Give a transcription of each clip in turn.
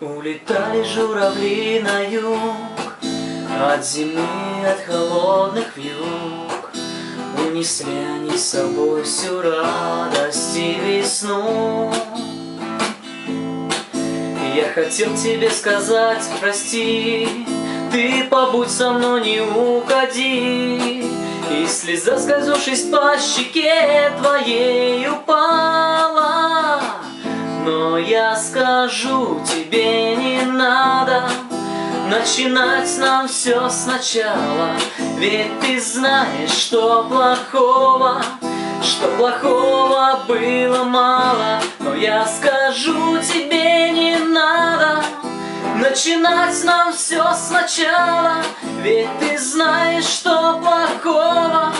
Улетали журавли на юг От зимы, от холодных вьюг. Унесли они с собой всю радость и весну. Я хотел тебе сказать прости Ты побудь со мной, не уходи. И слеза, скользнувшись по щеке твоей, я скажу тебе не надо Начинать нам все сначала. Ведь ты знаешь, что плохого Что плохого было мало. Но я скажу тебе не надо Начинать нам все сначала. Ведь ты знаешь, что плохого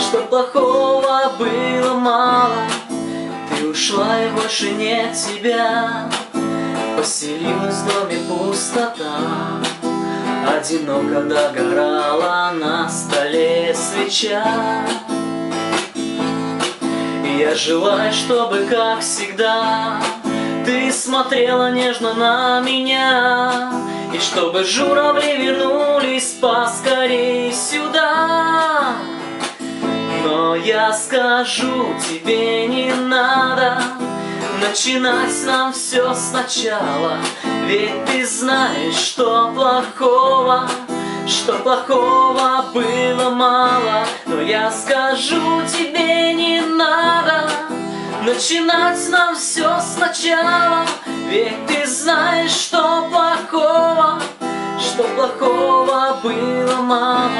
Что плохого было мало ушла и больше нет тебя. Поселилась в доме пустота. Одиноко догорала на столе свеча. Я желаю, чтобы, как всегда, Ты смотрела нежно на меня. И чтобы журавли вернулись поскорей сюда. Но я скажу тебе не Начинать нам все сначала. Ведь ты знаешь, что плохого Что плохого было мало. Но я скажу тебе не надо Начинать нам все сначала. Ведь ты знаешь, что плохого Что плохого было мало